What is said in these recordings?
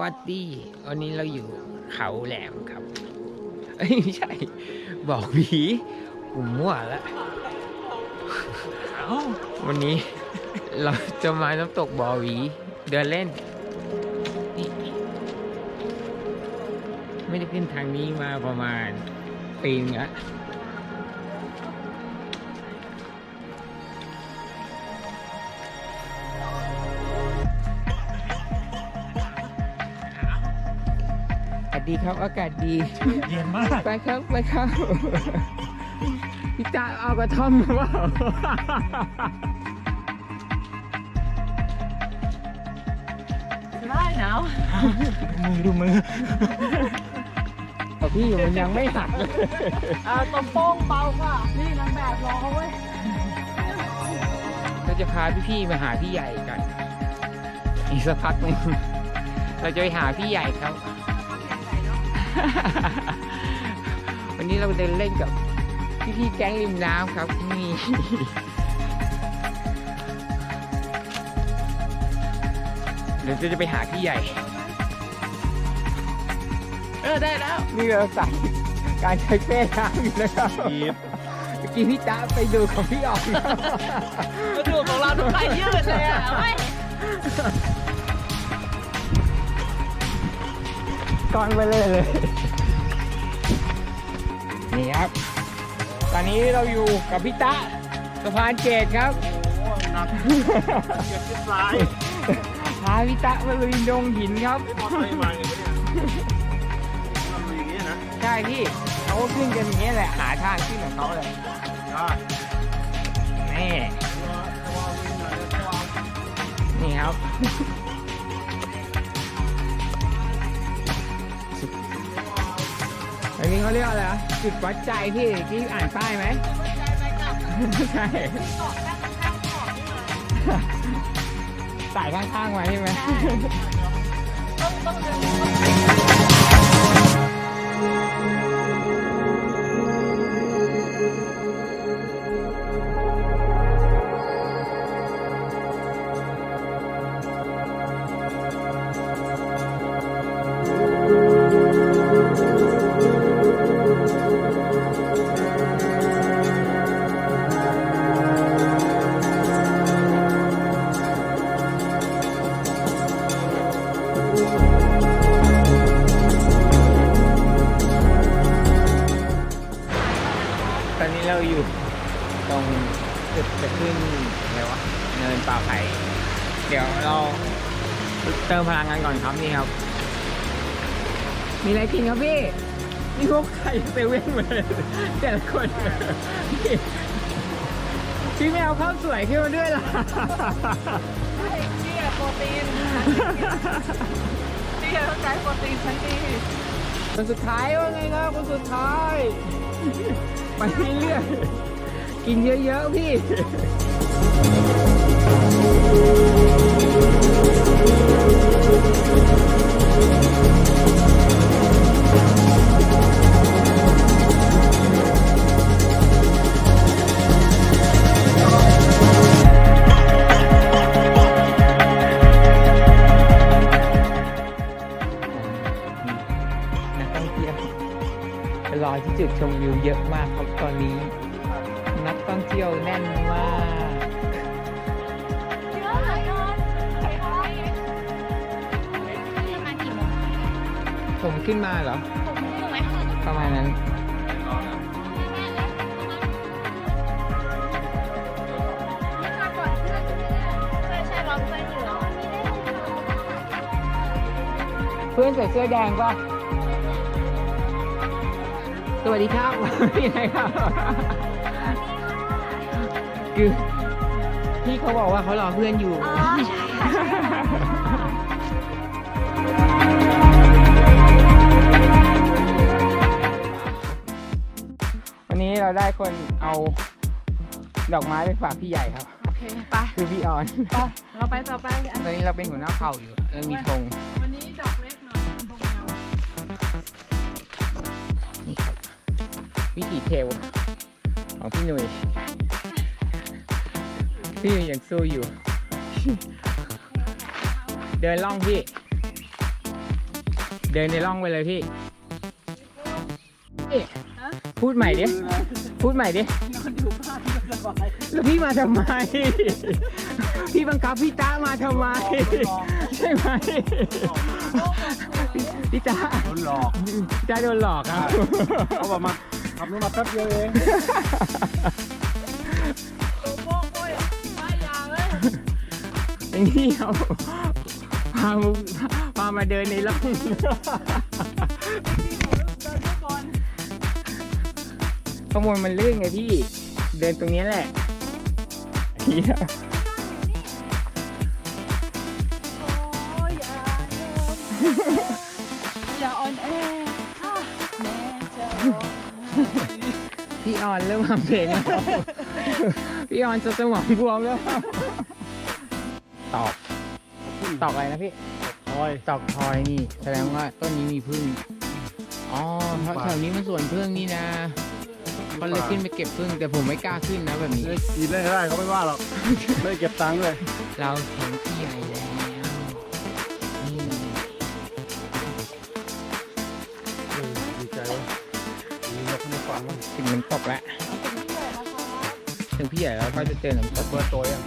วัสดีวันนี้เราอยู่เขาแหลมครับเอ้ยไม่ใช่ บอกผีกูมั่วแล้ววันนี้เราจะมาน้ำตกบ่อหวี เดินเล่นนี่ไม่ได้ขึ้นทางนี้มาประมาณปีนึงละ ดีครับ อากาศดี เย็นมาก ไปครับ ไปครับ พี่ตาเอากระท่อมมาเปล่าได้หนาวมือดูมือแต่พี่มันยังไม่หักเลยอ่าตรงโป้งเบาค่ะ นี่นางแบบรอเขาเว้ยเราจะพาพี่ๆมาหาพี่ใหญ่กัน อีกสักพักหนึงเราจะไปหาพี่ใหญ่ครับ วันนี้เราเดินเล่นกับพี่ๆแก๊งริมน้ำครับนี่เดี๋ยวจะไปหาพี่ใหญ่ เออได้แล้วนี่เราใส่การใช้เป้น้ำอยู่นะครับอีฟเมื่อกี้พี่จ้าไปดูของพี่ออกครับกระดูกของเราทุกไปยืดเลยอะไม่ ก่อนไปเลยเลย นี่ครับ ตอนนี้เราอยู่กับพี่ตะสะพานเกตครับหนักเกือบจะตายพาพี่ตะมาลุยดงหินครับพอไปมาเลยเนี่ยทำอย่างนี้นะใช่พี่เขาก็ขึ้นกันอย่างนี้ยแหละหาทางขึ้นของเขาเลยได้นี่นี่ครับ นี้เขาเรียกอะไรนะจุดวัดใจพี่ที่อ่านป้ายไหมใช่สายข้างๆไว้ใช่ไหมตอน นี้เราอยู่ตรงจุดจะขึ้นอะไรวะเนินป่าไผ่เดี๋ยวเราเติมพลังกันก่อนครับนี่ครับ มีอะไรกินครับพี่นี่พวกไข่เซเว่นหมดเลยแต่ละคนพี่พี่ไม่เอาข้าวสวยขึ้นมาด้วยล่ะนี่โปรตีน นี่ต้องใช้โปรตีนชั้นดีคนสุดท้ายว่าไงครับคนสุดท้าย ไปเรื่อยกินเยอะๆพี่นัก มากี่โมงผมขึ้นมาเหรอหกโมงไหมประมาณนั้นมาก่อนเพื่อนใช่ใช่รอเพื่อนอยู่แล้วเพื่อนใส่เสื้อแดงป่ะ สวัสดีครับ พี่ไหนครับ คือพี่เขาบอกว่าเขารอเพื่อนอยู่ อ๋อใช่ค่ะใช่ค่ะวันนี้เราได้คนเอาดอกไม้ไปฝากพี่ใหญ่ครับ โอเคไปคือพี่ออน ไปเราไปต่อไปอันตอนนี้เราเป็นหัวหน้าเผ่าอยู่เรามีธงวันนี้ดอกเล็กหน่อยพวกเรานี่ครับวิถีเทลของพี่หนุ่ย พี่หนุ่ยยังสู้อยู่ เดินล่องพี่ เดินในร่องไปเลยพี่เอ๊ะพูดใหม่ดิ พูดใหม่ดิแล้วพี่มาทำไม พี่บังคับพี่ตามาทำไม ใช่ไหมพี่ตาโดนหลอกพี่ตาโดนหลอกครับ เขาบอกมาขับรถมาแป๊บเดียวเอง อย่างนี้เอาพามาพามาเดินในร่องข้างบนมันลื่นไงพี่ เดินตรงนี้แหละเหี้ยอย่าอ่อนแอแม่เจ้าพี่ออนเริ่มทำเพลงแล้วพี่ออนจะสมองบวมแล้ว ตอกตอกอะไรนะพี่คอยตอกพลอยนี่ แสดงว่าต้นนี้มีพึ่งอ๋อเพราะแถวนี้มันสวนพึ่งนี่นะเขาเลยขึ้นไปเก็บพึ่งแต่ผมไม่กล้าขึ้นนะแบบนี้ได้กินได้ได้เขาไม่ว่าหรอกไม่เก็บตังค์ด้วยเราเห็นพี่ใหญ่แล้วนี่ดีใจเลยมีนกในฟังบ้างถึงน้ำตกแล้วถึงพี่ใหญ่แล้วก็จะเจอน้ำตกเปิดตัวยัง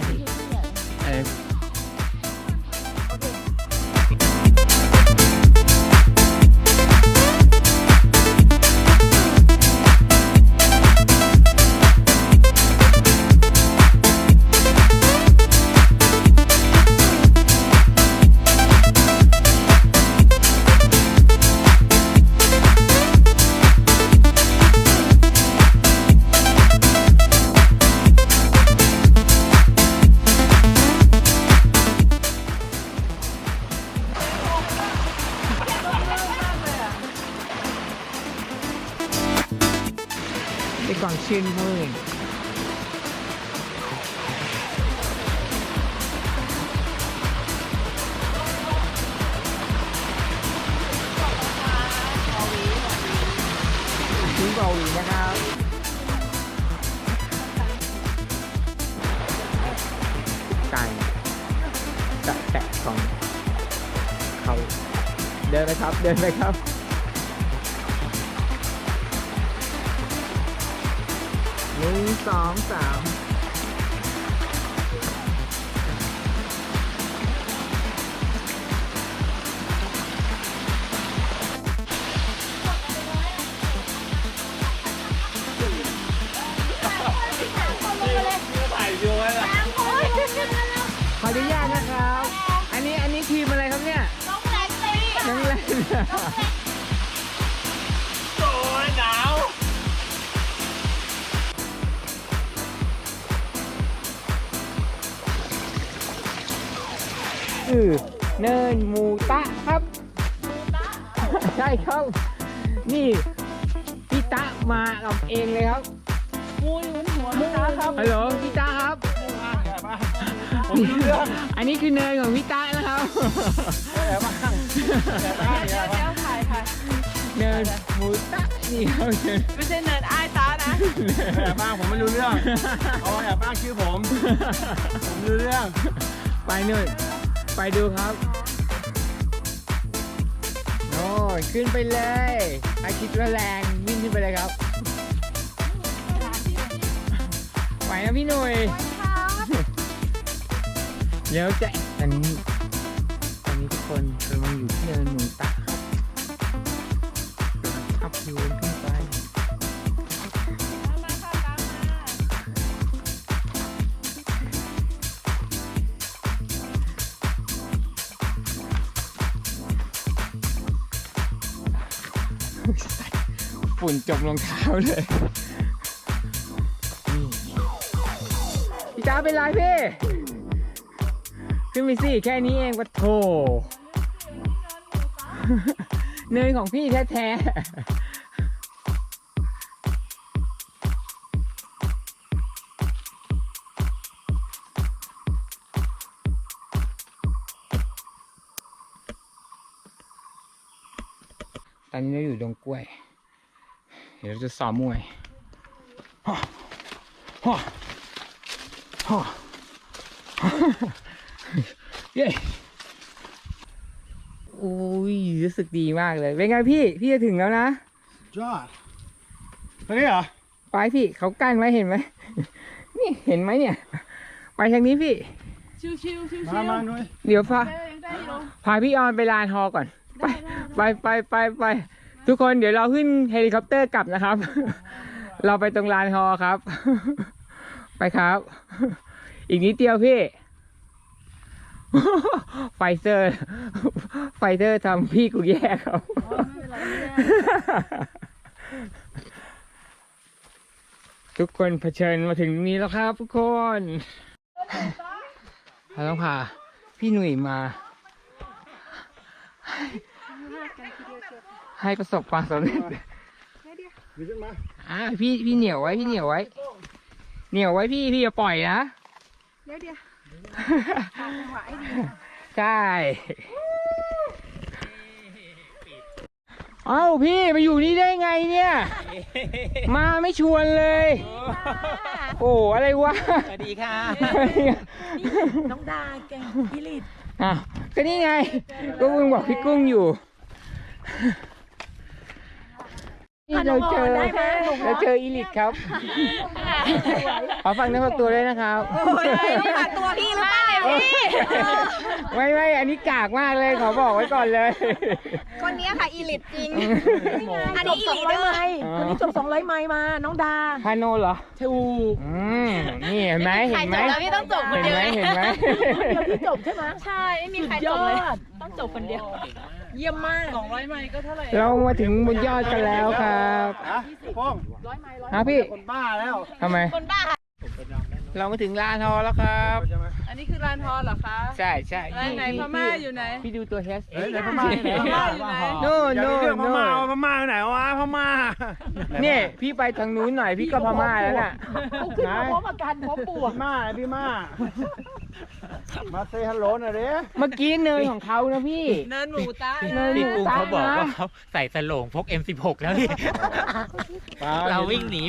ได้พี่เออด้ยความชื่นมื่นทิ้งเบาหวีนะครับไก่แตะแตะของเขาเดินไปครับ เดินไปครับ สองสามขออนุญาตนะครับ อันนี้อันนี้ทีมอะไรครับเนี่ย น้องแรงน้องแรง อือเนินหมูตะครับใช่ครับ นี่พี่ตะมากับเองเลยครับงูอยู่บนหัวพี่ตาครับฮัลโหลพี่ตะครับผมไม่รู้เรื่องอันนี้คือเนินของพี่ตะนะครับแต่บ้างแต่บ้างเดี๋เนี่ยยวเดี๋ยวถ่ายถ่ายเนินหมูตะนี่ครับเนินไม่ใช่เนินอ้ายตานะแต่บ้างผมไม่รู้เรื่องเอาแอบอ้างชื่อผม ผมรู้เรื่องไปนู่น ไปดูครับโน่นขึ้นไปเลยไอคิดว่าแรงวิ่งขึ้นไปเลยครับ ไหวนะพี่หนุ่ยเดี๋ยวจะตอนนี้ตอนนี้ทุกคนกำลังอยู่ที่เนินหนูตะครับขับยู ฝุ่นจมรองเท้าเลยพี่จ้าเป็นไรพี่ ขึ้นไปสิแค่นี้เองวะโถเนยของพี่แท้ๆตอนนี้เราอยู่ดงกล้วย เดี๋ยวเราจะซ้อมมวยฮ่าฮ่าฮ่าเย้โอ้ยรู้สึกดีมากเลย เป็นไงพี่ พี่จะถึงแล้วนะยอดตรงนี้เหรอ ไปพี่เขากั้นไว้เห็นไหม นี่เห็นไหมเนี่ย ไปทางนี้พี่ ชิวชิวชิวมามาหน่อยเดี๋ยวพา ได้ยังได้อยู่พาพี่ออนไปลานฮอก่อน ไปไปไปไป ทุกคนเดี๋ยวเราขึ้นเฮลิคอปเตอร์กลับนะครับ เราไปตรงลานฮอครับ ไปครับ อีกนิดเดียวพี่ ไฟเซอร์ ไฟเซอร์ทำพี่กูแย่ครับ ทุกคนเผชิญมาถึงนี้แล้วครับ ทุกคนเราต้องพาพี่หนุ่ยมา ให้ประสบความสำเร็จมีขึ้นมาอ่าพี่พี่เหนียวไว้พี่เหนียวไว้ เหนียวไว้พี่พี่อย่าปล่อยนะเดี๋ยวเดี๋ยวใช่เอ้าพี่มาอยู่นี่ได้ไงเนี่ย มาไม่ชวนเลย โอ้อะไรวะสวัสดีค่ะน้องดาแกงกิริตอะก็นี่ไงก็มึงบอกพี่กุ้งอยู่ นี่เราเจอเราเจออีลิทครับขอฟังเนื้อฝากตัวด้วยนะครับฝากตัวพี่หรือเปล่าเนี่ยพี่ไม่ไม่อันนี้กากมากเลยขอบอกไว้ก่อนเลย คนนี้ค่ะอีลิตจริง อันนี้อีลิตเดอร์คนนี้จบสองร้อยไมล์มา น้องดาฮานโนเหรอถูกอืมนี่เห็นไหมใครเห็นไหจมบแล้วพี่ต้องจบคนเห็นเดียวไหมเห็นไหมเดียวที่จบใช่ไหมใช่ไม่มีใครยจอบเลยดต้องจบคนเดียว เยี่ยมมากสองร้อยไมล์ก็เท่าไหร่เรามาถึงบนยอดกันแล้วครับฮะป้องฮะพี่คนบ้าแล้วทำไม คนบ้าค่ะเรามาถึงลานฮอแล้วครับใช่ไหมอันนี้คือลานฮอลเหรอคะ ใช่ใช่ไหนไหนพม่าอยู่ไหน พี่ดูตัวเฮสเฮ้ยไหนพม่าไหนพม่าอยู่ไหนโน่นอย่าโน่มีนเรื่องพโน่ม่านพม่าไปไหนวะพม่านี่พี่ไปทางนู้นหน่อยพี่ก็พม่าแล้วน่ะเขาขึ้นมาพร้อมอาการพร้อมบวกพี่มาพี่มา มาเซฮัลโหลหน่อยดิเมื่อกี้เนยของเขานะพี่ เนินหมูตาเนินพี่หมูกุ้งตาเขาบอกว่านะเขาใส่สโลงพก M16 แล้วพี่เราวิ่งหนี